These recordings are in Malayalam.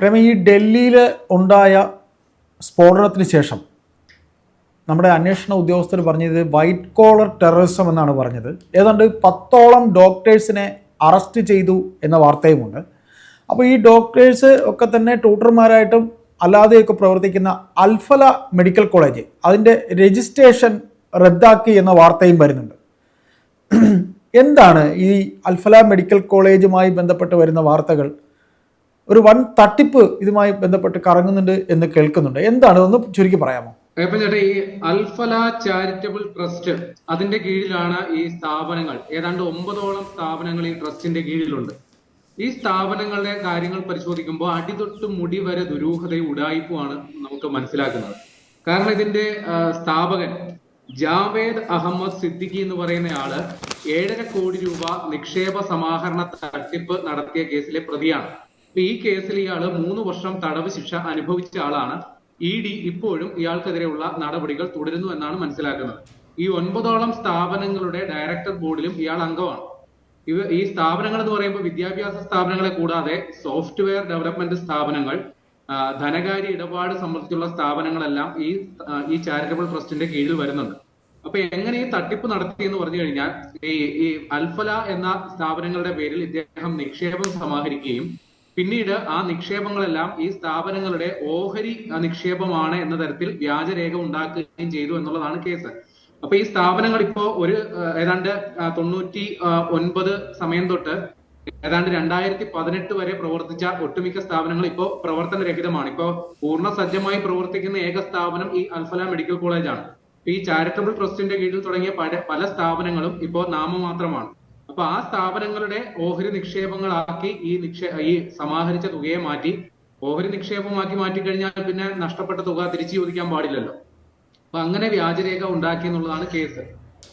പ്രേമ ഈ ഡൽഹിയിൽ ഉണ്ടായ സ്ഫോടനത്തിന് ശേഷം നമ്മുടെ അന്വേഷണ ഉദ്യോഗസ്ഥർ പറഞ്ഞത് വൈറ്റ് കോളർ ടെററിസം എന്നാണ് പറഞ്ഞത്. ഏതാണ്ട് പത്തോളം ഡോക്ടേഴ്സിനെ അറസ്റ്റ് ചെയ്തു എന്ന വാർത്തയുമുണ്ട്. അപ്പോൾ ഈ ഡോക്ടേഴ്സ് ഒക്കെ തന്നെ ട്യൂട്ടർമാരായിട്ടും അല്ലാതെയൊക്കെ പ്രവർത്തിക്കുന്ന അൽഫല മെഡിക്കൽ കോളേജ് അതിന്റെ രജിസ്ട്രേഷൻ റദ്ദാക്കി എന്ന വാർത്തയും വരുന്നുണ്ട്. എന്താണ് ഈ അൽഫല മെഡിക്കൽ കോളേജുമായി ബന്ധപ്പെട്ട് വരുന്ന വാർത്തകൾ? ഒരു വൻ തട്ടിപ്പ് ഇതുമായി ബന്ധപ്പെട്ട് കറങ്ങുന്നുണ്ട് എന്ന് കേൾക്കുന്നുണ്ട്. എന്താണ്? ഒന്ന് ചുരുക്കി പറയാമോ? അയ്യപ്പൻ ഈ അൽഫല ചാരിറ്റബിൾ ട്രസ്റ്റ് അതിന്റെ കീഴിലാണ് ഈ സ്ഥാപനങ്ങൾ. ഏതാണ്ട് ഒമ്പതോളം സ്ഥാപനങ്ങൾ ഈ ട്രസ്റ്റിന്റെ കീഴിലുണ്ട്. ഈ സ്ഥാപനങ്ങളുടെ കാര്യങ്ങൾ പരിശോധിക്കുമ്പോൾ അടിതൊട്ട് മുടി വരെ ദുരൂഹതയും ഉടായിപ്പുമാണ് നമുക്ക് മനസ്സിലാക്കുന്നത്. കാരണം ഇതിന്റെ സ്ഥാപകൻ ജാവേദ് അഹമ്മദ് സിദ്ദിഖി എന്ന് പറയുന്ന ആൾ ഏഴര കോടി രൂപ നിക്ഷേപ സമാഹരണ തട്ടിപ്പ് നടത്തിയ കേസിലെ പ്രതിയാണ്. ഈ കേസിൽ ഇയാൾ മൂന്ന് വർഷം തടവ് ശിക്ഷ അനുഭവിച്ച ആളാണ്. ഇ ഡി ഇപ്പോഴും ഇയാൾക്കെതിരെയുള്ള നടപടികൾ തുടരുന്നു എന്നാണ് മനസ്സിലാക്കുന്നത്. ഈ ഒൻപതോളം സ്ഥാപനങ്ങളുടെ ഡയറക്ടർ ബോർഡിലും ഇയാൾ അംഗമാണ്. ഇവ ഈ സ്ഥാപനങ്ങൾ എന്ന് പറയുമ്പോൾ വിദ്യാഭ്യാസ സ്ഥാപനങ്ങളെ കൂടാതെ സോഫ്റ്റ്വെയർ ഡെവലപ്മെന്റ് സ്ഥാപനങ്ങൾ ധനകാര്യ ഇടപാട് സംബന്ധിച്ചുള്ള സ്ഥാപനങ്ങളെല്ലാം ഈ ഈ ചാരിറ്റബിൾ ട്രസ്റ്റിന്റെ കീഴിൽ വരുന്നുണ്ട്. അപ്പൊ എങ്ങനെ ഈ തട്ടിപ്പ് നടത്തി എന്ന് പറഞ്ഞു കഴിഞ്ഞാൽ ഈ ഈ അൽഫല എന്ന സ്ഥാപനങ്ങളുടെ പേരിൽ ഇദ്ദേഹം നിക്ഷേപം സമാഹരിക്കുകയും പിന്നീട് ആ നിക്ഷേപങ്ങളെല്ലാം ഈ സ്ഥാപനങ്ങളുടെ ഓഹരി നിക്ഷേപമാണ് എന്ന തരത്തിൽ വ്യാജരേഖ ഉണ്ടാക്കുകയും ചെയ്തു എന്നുള്ളതാണ് കേസ്. അപ്പൊ ഈ സ്ഥാപനങ്ങൾ ഇപ്പോ ഒരു ഏതാണ്ട് തൊണ്ണൂറ്റി ഒൻപത് സമയം തൊട്ട് ഏതാണ്ട് രണ്ടായിരത്തി പതിനെട്ട് വരെ പ്രവർത്തിച്ച ഒട്ടുമിക്ക സ്ഥാപനങ്ങൾ ഇപ്പോ പ്രവർത്തനരഹിതമാണ്. ഇപ്പോ പൂർണ സജ്ജമായി പ്രവർത്തിക്കുന്ന ഏക സ്ഥാപനം ഈ അൽഫല മെഡിക്കൽ കോളേജാണ്. ഈ ചാരിറ്റബിൾ ട്രസ്റ്റിന്റെ കീഴിൽ തുടങ്ങിയ പല സ്ഥാപനങ്ങളും ഇപ്പോ നാമമാത്രമാണ്. അപ്പൊ ആ സ്ഥാപനങ്ങളുടെ ഓഹരി നിക്ഷേപങ്ങളാക്കി ഈ നിക്ഷേ ഈ സമാഹരിച്ച തുകയെ മാറ്റി ഓഹരി നിക്ഷേപമാക്കി മാറ്റി കഴിഞ്ഞാൽ പിന്നെ നഷ്ടപ്പെട്ട തുക തിരിച്ചു ചോദിക്കാൻ പാടില്ലല്ലോ. അപ്പൊ അങ്ങനെ വ്യാജരേഖ ഉണ്ടാക്കി എന്നുള്ളതാണ് കേസ്.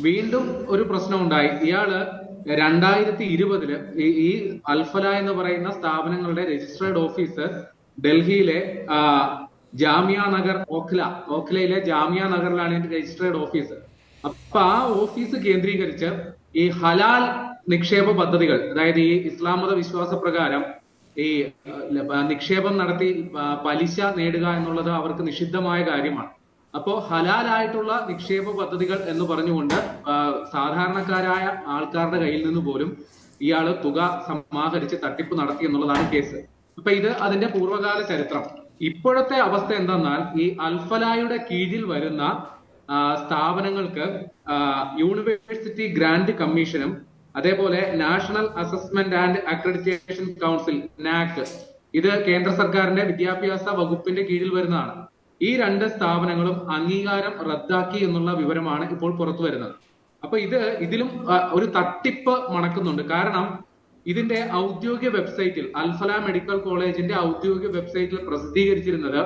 വീണ്ടും ഒരു പ്രശ്നം ഉണ്ടായി. ഇയാൾ രണ്ടായിരത്തി ഇരുപതിൽ ഈ അൽഫല എന്ന് പറയുന്ന സ്ഥാപനങ്ങളുടെ രജിസ്ട്രേഡ് ഓഫീസ് ഡൽഹിയിലെ ജാമിയ നഗർ ഓഖ്ല ഓഖ്ലയിലെ ജാമിയ നഗറിലാണ് രജിസ്റ്റേർഡ് ഓഫീസ് അപ്പൊ ആ ഓഫീസ് കേന്ദ്രീകരിച്ച് ഈ ഹലാൽ നിക്ഷേപ പദ്ധതികൾ അതായത് ഈ ഇസ്ലാം മത വിശ്വാസ പ്രകാരം ഈ നിക്ഷേപം നടത്തി പലിശ നേടുക എന്നുള്ളത് അവർക്ക് നിഷിദ്ധമായ കാര്യമാണ്. അപ്പോ ഹലാലായിട്ടുള്ള നിക്ഷേപ പദ്ധതികൾ എന്ന് പറഞ്ഞുകൊണ്ട് സാധാരണക്കാരായ ആൾക്കാരുടെ കയ്യിൽ നിന്ന് പോലും ഇയാൾ തുക സമാഹരിച്ച് തട്ടിപ്പ് നടത്തി എന്നുള്ളതാണ് കേസ്. അപ്പൊ ഇത് അതിന്റെ പൂർവകാല ചരിത്രം. ഇപ്പോഴത്തെ അവസ്ഥ എന്തെന്നാൽ ഈ അൽഫലായുടെ കീഴിൽ വരുന്ന സ്ഥാപനങ്ങൾക്ക് യൂണിവേഴ്സിറ്റി ഗ്രാന്റ് കമ്മീഷനും അതേപോലെ national assessment and accreditation council NAAC ഇത് കേന്ദ്ര സർക്കാരിന്റെ വിദ്യാഭ്യാസ വകുപ്പിന്റെ കീഴിൽ വരുന്നതാണ്. ഈ രണ്ട് സ്ഥാപനങ്ങളും അംഗീകാരം റദ്ദാക്കി എന്നുള്ള വിവരമാണ് ഇപ്പോൾ പുറത്തു വരുന്നത്. അപ്പൊ ഇത് ഇതിലും ഒരു തട്ടിപ്പ് മണക്കുന്നുണ്ട്. കാരണം ഇതിന്റെ ഔദ്യോഗിക വെബ്സൈറ്റിൽ അൽഫല മെഡിക്കൽ കോളേജിന്റെ ഔദ്യോഗിക വെബ്സൈറ്റിൽ പ്രസിദ്ധീകരിച്ചിരുന്നത്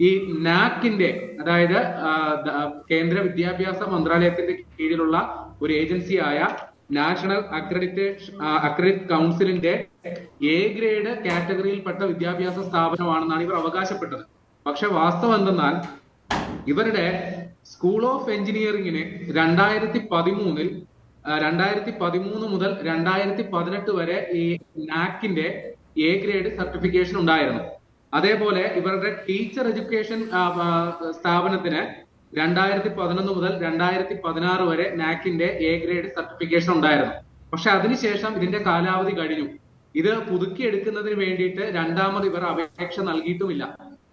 ഈ നാക്കിന്റെ അതായത് കേന്ദ്ര വിദ്യാഭ്യാസ മന്ത്രാലയത്തിന്റെ കീഴിലുള്ള ഒരു ഏജൻസിയായ നാഷണൽ അക്രഡിറ്റേഷൻ അക്രഡിറ്റ് കൗൺസിലിന്റെ എ ഗ്രേഡ് കാറ്റഗറിയിൽപ്പെട്ട വിദ്യാഭ്യാസ സ്ഥാപനമാണെന്നാണ് ഇവർ അവകാശപ്പെട്ടത്. പക്ഷെ വാസ്തവം എന്തെന്നാൽ ഇവരുടെ സ്കൂൾ ഓഫ് എഞ്ചിനീയറിംഗിന് രണ്ടായിരത്തി പതിമൂന്നിൽ രണ്ടായിരത്തി പതിമൂന്ന് മുതൽ രണ്ടായിരത്തി പതിനെട്ട് വരെ ഈ നാക്കിന്റെ എ ഗ്രേഡ് സർട്ടിഫിക്കേഷൻ ഉണ്ടായിരുന്നു. അതേപോലെ ഇവരുടെ ടീച്ചർ എഡ്യൂക്കേഷൻ സ്ഥാപനത്തിന് രണ്ടായിരത്തി പതിനൊന്ന് മുതൽ രണ്ടായിരത്തി പതിനാറ് വരെ നാക്കിന്റെ എ ഗ്രേഡ് സർട്ടിഫിക്കേഷൻ ഉണ്ടായിരുന്നു. പക്ഷെ അതിനുശേഷം ഇതിന്റെ കാലാവധി കഴിഞ്ഞു. ഇത് പുതുക്കിയെടുക്കുന്നതിന് വേണ്ടിയിട്ട് രണ്ടാമത് ഇവർ അപേക്ഷ നൽകിയിട്ടുമില്ല.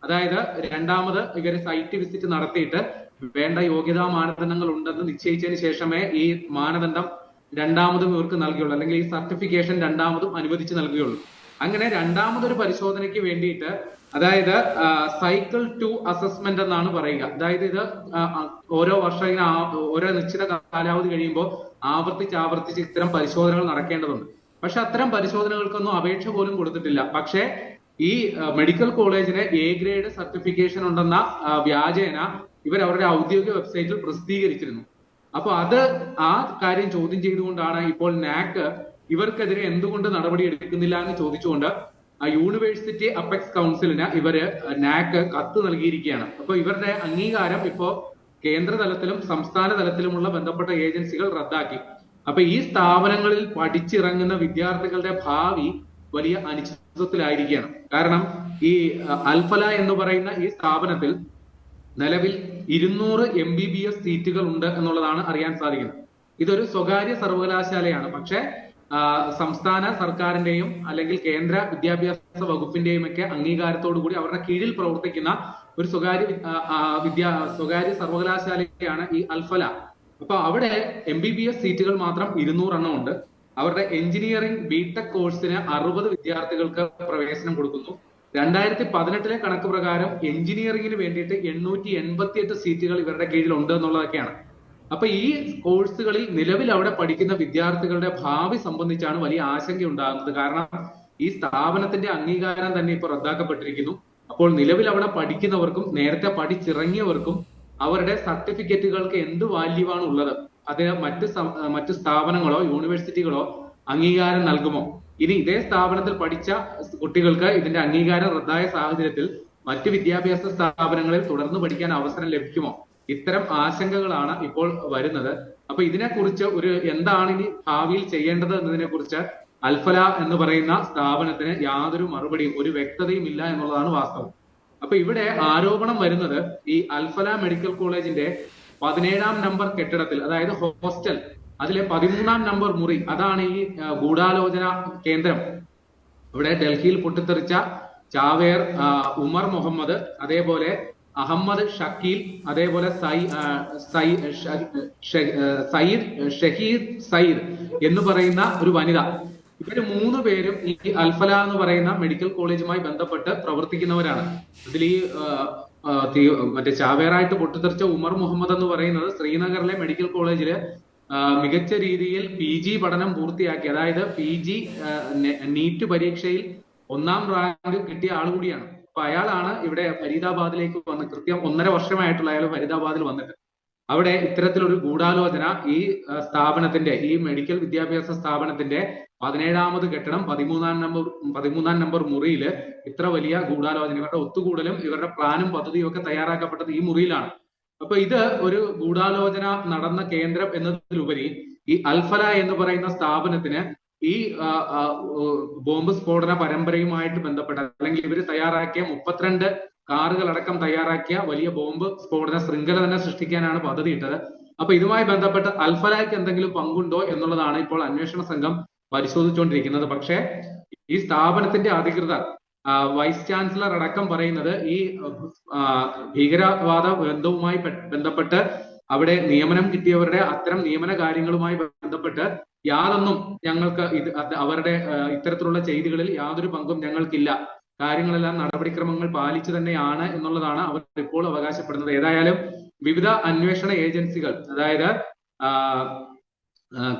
അതായത് രണ്ടാമത് ഇവർ സൈറ്റ് വിസിറ്റ് നടത്തിയിട്ട് വേണ്ട യോഗ്യതാ മാനദണ്ഡങ്ങൾ ഉണ്ടെന്ന് നിശ്ചയിച്ചതിന് ശേഷമേ ഈ മാനദണ്ഡം രണ്ടാമതും ഇവർക്ക് നൽകുകയുള്ളൂ അല്ലെങ്കിൽ ഈ സർട്ടിഫിക്കേഷൻ രണ്ടാമതും അനുവദിച്ച് നൽകുകയുള്ളൂ. അങ്ങനെ രണ്ടാമതൊരു പരിശോധനയ്ക്ക് വേണ്ടിയിട്ട് അതായത് സൈക്കിൾ ടു അസസ്മെന്റ് എന്നാണ് പറയുക. അതായത് ഇത് ഓരോ വർഷം ഇങ്ങനെ ഓരോ നിശ്ചിത കാലാവധി കഴിയുമ്പോൾ ആവർത്തിച്ച് ആവർത്തിച്ച് ഇത്തരം പരിശോധനകൾ നടക്കേണ്ടതുണ്ട്. പക്ഷെ അത്തരം പരിശോധനകൾക്കൊന്നും അപേക്ഷ പോലും കൊടുത്തിട്ടില്ല. പക്ഷേ ഈ മെഡിക്കൽ കോളേജിന് എ ഗ്രേഡ് സർട്ടിഫിക്കേഷൻ ഉണ്ടെന്ന വ്യാജേന ഇവർ അവരുടെ ഔദ്യോഗിക വെബ്സൈറ്റിൽ പ്രസിദ്ധീകരിച്ചിരുന്നു. അപ്പൊ അത് ആ കാര്യം ചോദ്യം ചെയ്തുകൊണ്ടാണ് ഇപ്പോൾ നാക്ക് ഇവർക്കെതിരെ എന്തുകൊണ്ട് നടപടി എടുക്കുന്നില്ല എന്ന് ചോദിച്ചുകൊണ്ട് യൂണിവേഴ്സിറ്റി അപ്പെക്സ് കൗൺസിലിന് ഇവർ നാക്ക് കത്ത് നൽകിയിരിക്കുകയാണ്. അപ്പൊ ഇവരുടെ അംഗീകാരം ഇപ്പോ കേന്ദ്ര തലത്തിലും സംസ്ഥാന തലത്തിലുമുള്ള ബന്ധപ്പെട്ട ഏജൻസികൾ റദ്ദാക്കി. അപ്പൊ ഈ സ്ഥാപനങ്ങളിൽ പഠിച്ചിറങ്ങുന്ന വിദ്യാർത്ഥികളുടെ ഭാവി വലിയ അനിശ്ചിതത്വത്തിലായിരിക്കുകയാണ്. കാരണം ഈ അൽഫല എന്ന് പറയുന്ന ഈ സ്ഥാപനത്തിൽ നിലവിൽ ഇരുന്നൂറ് എം ബി ബി എസ് സീറ്റുകൾ ഉണ്ട് എന്നുള്ളതാണ് അറിയാൻ സാധിക്കുന്നത്. ഇതൊരു സ്വകാര്യ സർവകലാശാലയാണ്. പക്ഷെ സംസ്ഥാന സർക്കാരിന്റെയും അല്ലെങ്കിൽ കേന്ദ്ര വിദ്യാഭ്യാസ വകുപ്പിന്റെയും ഒക്കെ അംഗീകാരത്തോടു കൂടി അവരുടെ കീഴിൽ പ്രവർത്തിക്കുന്ന ഒരു സ്വകാര്യ വിദ്യാ സ്വകാര്യ സർവകലാശാലയാണ് ഈ അൽഫല. അപ്പൊ അവിടെ എം ബി ബി എസ് സീറ്റുകൾ മാത്രം ഇരുന്നൂറെണ്ണം ഉണ്ട്. അവരുടെ എഞ്ചിനീയറിംഗ് ബിടെക് കോഴ്സിന് അറുപത് വിദ്യാർത്ഥികൾക്ക് പ്രവേശനം കൊടുക്കുന്നു. രണ്ടായിരത്തി പതിനെട്ടിലെ കണക്ക് പ്രകാരം എഞ്ചിനീയറിംഗിന് വേണ്ടിയിട്ട് എണ്ണൂറ്റി എൺപത്തി എട്ട് സീറ്റുകൾ ഇവരുടെ കീഴിൽ ഉണ്ട് എന്നുള്ളതൊക്കെയാണ്. അപ്പൊ ഈ കോഴ്സുകളിൽ നിലവിൽ അവിടെ പഠിക്കുന്ന വിദ്യാർത്ഥികളുടെ ഭാവി സംബന്ധിച്ചാണ് വലിയ ആശങ്ക ഉണ്ടാകുന്നത്. കാരണം ഈ സ്ഥാപനത്തിന്റെ അംഗീകാരം തന്നെ ഇപ്പൊ റദ്ദാക്കപ്പെട്ടിരിക്കുന്നു. അപ്പോൾ നിലവിൽ അവിടെ പഠിക്കുന്നവർക്കും നേരത്തെ പഠിച്ചിറങ്ങിയവർക്കും അവരുടെ സർട്ടിഫിക്കറ്റുകൾക്ക് എന്ത് വാല്യൂ ആണ് ഉള്ളത്? അതിന് മറ്റ് മറ്റു സ്ഥാപനങ്ങളോ യൂണിവേഴ്സിറ്റികളോ അംഗീകാരം നൽകുമോ? ഇനി ഇതേ സ്ഥാപനത്തിൽ പഠിച്ച കുട്ടികൾക്ക് ഇതിന്റെ അംഗീകാരം റദ്ദായ സാഹചര്യത്തിൽ മറ്റ് വിദ്യാഭ്യാസ സ്ഥാപനങ്ങളിൽ തുടർന്ന് പഠിക്കാൻ അവസരം ലഭിക്കുമോ? ഇത്തരം ആശങ്കകളാണ് ഇപ്പോൾ വരുന്നത്. അപ്പൊ ഇതിനെക്കുറിച്ച് ഒരു എന്താണ് ഇനി ഭാവിയിൽ ചെയ്യേണ്ടത് എന്നതിനെ കുറിച്ച് അൽഫല എന്ന് പറയുന്ന സ്ഥാപനത്തിന് യാതൊരു മറുപടിയും ഒരു വ്യക്തതയും ഇല്ല എന്നുള്ളതാണ് വാസ്തവം. അപ്പൊ ഇവിടെ ആരോപണം വരുന്നത് ഈ അൽഫല മെഡിക്കൽ കോളേജിന്റെ പതിനേഴാം നമ്പർ കെട്ടിടത്തിൽ അതായത് ഹോസ്റ്റൽ അതിലെ പതിമൂന്നാം നമ്പർ മുറി അതാണ് ഈ ഗൂഢാലോചന കേന്ദ്രം. ഇവിടെ ഡൽഹിയിൽ പൊട്ടിത്തെറിച്ച ചാവേർ ഉമർ മുഹമ്മദ് അതേപോലെ അഹമ്മദ് ഷക്കീൽ അതേപോലെ സയ്യിദ് ഷഹീദ് സയ്യിദ് എന്ന് പറയുന്ന ഒരു വനിത. ഇവർ മൂന്ന് പേരും ഈ അൽഫല എന്ന് പറയുന്ന മെഡിക്കൽ കോളേജുമായി ബന്ധപ്പെട്ട് പ്രവർത്തിക്കുന്നവരാണ്. ഇതിൽ ഈ മറ്റേ ചാവേറായിട്ട് പൊട്ടിത്തെറിച്ച ഉമർ മുഹമ്മദ് എന്ന് പറയുന്നത് ശ്രീനഗറിലെ മെഡിക്കൽ കോളേജിൽ മികച്ച രീതിയിൽ പി ജി പഠനം പൂർത്തിയാക്കി. അതായത് പി ജി നീറ്റ് പരീക്ഷയിൽ ഒന്നാം റാങ്ക് കിട്ടിയ ആൾ കൂടിയാണ്. അപ്പൊ അയാളാണ് ഇവിടെ ഫരീദാബാദിലേക്ക് വന്ന് കൃത്യം ഒന്നര വർഷമായിട്ടുള്ള അയാൾ ഫരീദാബാദിൽ വന്നിട്ട്. അവിടെ ഇത്തരത്തിലൊരു ഗൂഢാലോചന ഈ സ്ഥാപനത്തിന്റെ ഈ മെഡിക്കൽ വിദ്യാഭ്യാസ സ്ഥാപനത്തിന്റെ പതിനേഴാമത് കെട്ടിടം പതിമൂന്നാം നമ്പർ പതിമൂന്നാം നമ്പർ മുറിയിൽ ഇത്ര വലിയ ഗൂഢാലോചന ഇവരുടെ ഒത്തുകൂടലും ഇവരുടെ പ്ലാനും പദ്ധതിയും ഒക്കെ തയ്യാറാക്കപ്പെട്ടത് ഈ മുറിയിലാണ്. അപ്പൊ ഇത് ഒരു ഗൂഢാലോചന നടന്ന കേന്ദ്രം എന്നതിലുപരി ഈ അൽഫല എന്ന് പറയുന്ന സ്ഥാപനത്തിന് ഈ ബോംബ് സ്ഫോടന പരമ്പരയുമായിട്ട് ബന്ധപ്പെട്ട അല്ലെങ്കിൽ ഇവർ തയ്യാറാക്കിയ മുപ്പത്തിരണ്ട് കാറുകളടക്കം തയ്യാറാക്കിയ വലിയ ബോംബ് സ്ഫോടന ശൃംഖല തന്നെ സൃഷ്ടിക്കാനാണ് പദ്ധതി ഇട്ടത് അപ്പൊ ഇതുമായി ബന്ധപ്പെട്ട് അൽഫലായ്ക്ക് എന്തെങ്കിലും പങ്കുണ്ടോ എന്നുള്ളതാണ് ഇപ്പോൾ അന്വേഷണ സംഘം പരിശോധിച്ചുകൊണ്ടിരിക്കുന്നത് പക്ഷേ ഈ സ്ഥാപനത്തിന്റെ അധികൃതർ വൈസ് ചാൻസലർ അടക്കം പറയുന്നത് ഈ ഭീകരവാദ ബന്ധവുമായി ബന്ധപ്പെട്ട് അവിടെ നിയമനം കിട്ടിയവരുടെ അത്തരം നിയമന കാര്യങ്ങളുമായി ബന്ധപ്പെട്ട് യാതൊന്നും ഞങ്ങൾക്ക് ഇത് അവരുടെ ഇത്തരത്തിലുള്ള ചെയ്തികളിൽ യാതൊരു പങ്കും ഞങ്ങൾക്കില്ല. കാര്യങ്ങളെല്ലാം നടപടിക്രമങ്ങൾ പാലിച്ചു തന്നെയാണ് എന്നുള്ളതാണ് അവർ ഇപ്പോൾ അവകാശപ്പെടുന്നത്. ഏതായാലും വിവിധ അന്വേഷണ ഏജൻസികൾ അതായത്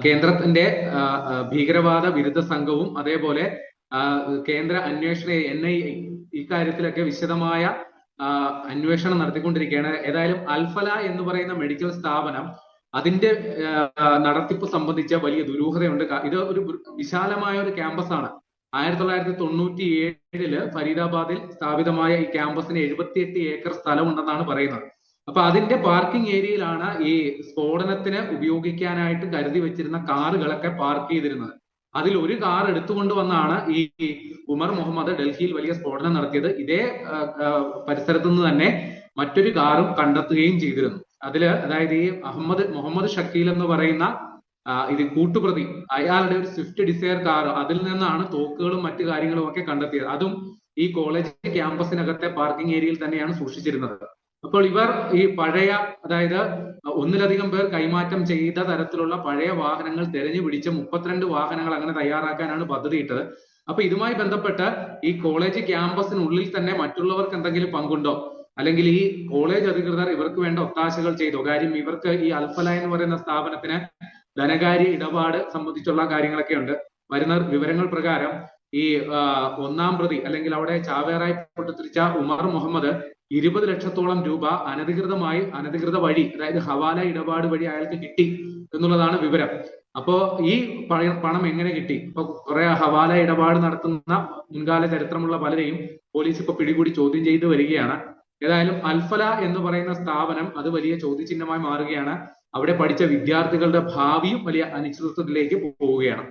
കേന്ദ്രത്തിന്റെ ഭീകരവാദ വിരുദ്ധ സംഘവും അതേപോലെ കേന്ദ്ര അന്വേഷണ എൻ ഐ ഇക്കാര്യത്തിലൊക്കെ വിശദമായ അന്വേഷണം നടത്തിക്കൊണ്ടിരിക്കുകയാണ്. ഏതായാലും അൽഫല എന്ന് പറയുന്ന മെഡിക്കൽ സ്ഥാപനം അതിന്റെ നടത്തിപ്പ് സംബന്ധിച്ച വലിയ ദുരൂഹതയുണ്ട്. ഇത് ഒരു വിശാലമായ ഒരു ക്യാമ്പസ് ആണ്. ആയിരത്തി തൊള്ളായിരത്തി തൊണ്ണൂറ്റി ഏഴിൽ ഫരീദാബാദിൽ സ്ഥാപിതമായ ഈ ക്യാമ്പസിന് എഴുപത്തിയെട്ട് ഏക്കർ സ്ഥലമുണ്ടെന്നാണ് പറയുന്നത്. അപ്പൊ അതിന്റെ പാർക്കിംഗ് ഏരിയയിലാണ് ഈ സ്ഫോടനത്തിന് ഉപയോഗിക്കാനായിട്ട് കരുതി വെച്ചിരുന്ന കാറുകളൊക്കെ പാർക്ക് ചെയ്തിരുന്നത്. അതിൽ ഒരു കാർ എടുത്തുകൊണ്ട് വന്നാണ് ഈ ഉമർ മുഹമ്മദ് ഡൽഹിയിൽ വലിയ സ്ഫോടനം നടത്തിയത്. ഇതേ പരിസരത്തു നിന്ന് തന്നെ മറ്റൊരു കാറും കണ്ടെത്തുകയും ചെയ്തിരുന്നു. അതിൽ അതായത് ഈ അഹമ്മദ് മുഹമ്മദ് ഷക്കീൽ എന്ന് പറയുന്ന ഇത് കൂട്ടുപ്രതി അയാളുടെ ഒരു സ്വിഫ്റ്റ് ഡിസയർ കാർ അതിൽ നിന്നാണ് തോക്കുകളും മറ്റു കാര്യങ്ങളും ഒക്കെ കണ്ടെത്തിയത്. അതും ഈ കോളേജ് ക്യാമ്പസിനകത്തെ പാർക്കിംഗ് ഏരിയയിൽ തന്നെയാണ് സൂക്ഷിച്ചിരുന്നത്. അപ്പോൾ ഇവർ ഈ പഴയ അതായത് ഒന്നിലധികം പേർ കൈമാറ്റം ചെയ്ത തരത്തിലുള്ള പഴയ വാഹനങ്ങൾ തെരഞ്ഞു പിടിച്ച് മുപ്പത്തിരണ്ട് വാഹനങ്ങൾ അങ്ങനെ തയ്യാറാക്കാനാണ് പദ്ധതിയിട്ടത് അപ്പൊ ഇതുമായി ബന്ധപ്പെട്ട് ഈ കോളേജ് ക്യാമ്പസിനുള്ളിൽ തന്നെ മറ്റുള്ളവർക്ക് എന്തെങ്കിലും പങ്കുണ്ടോ? അല്ലെങ്കിൽ ഈ കോളേജ് അധികൃതർ ഇവർക്ക് വേണ്ട ഒത്താശകൾ ചെയ്തോ? കാര്യം ഇവർക്ക് ഈ അൽഫല എന്ന് പറയുന്ന സ്ഥാപനത്തിന് ധനകാര്യ ഇടപാട് സംബന്ധിച്ചുള്ള കാര്യങ്ങളൊക്കെ ഉണ്ട്. വരുന്ന വിവരങ്ങൾ പ്രകാരം ഈ ഒന്നാം പ്രതി അല്ലെങ്കിൽ അവിടെ ചാവേറായി പൊട്ടിത്തെറിച്ച ഉമർ മുഹമ്മദ് ഇരുപത് ലക്ഷത്തോളം രൂപ അനധികൃതമായി അനധികൃത വഴി അതായത് ഹവാല ഇടപാട് വഴി അയാൾക്ക് കിട്ടി എന്നുള്ളതാണ് വിവരം. അപ്പോ ഈ പണം എങ്ങനെ കിട്ടി? ഇപ്പൊ കുറെ ഹവാല ഇടപാട് നടത്തുന്ന മുൻകാല ചരിത്രമുള്ള പലരെയും പോലീസ് ഇപ്പൊ പിടികൂടി ചോദ്യം ചെയ്തു വരികയാണ്. ഏതായാലും അൽഫല എന്ന് പറയുന്ന സ്ഥാപനം അത് വലിയ ചോദ്യചിഹ്നമായി മാറുകയാണ്. അവിടെ പഠിച്ച വിദ്യാർത്ഥികളുടെ ഭാവിയും വലിയ അനിശ്ചിതത്വത്തിലേക്ക് പോവുകയാണ്.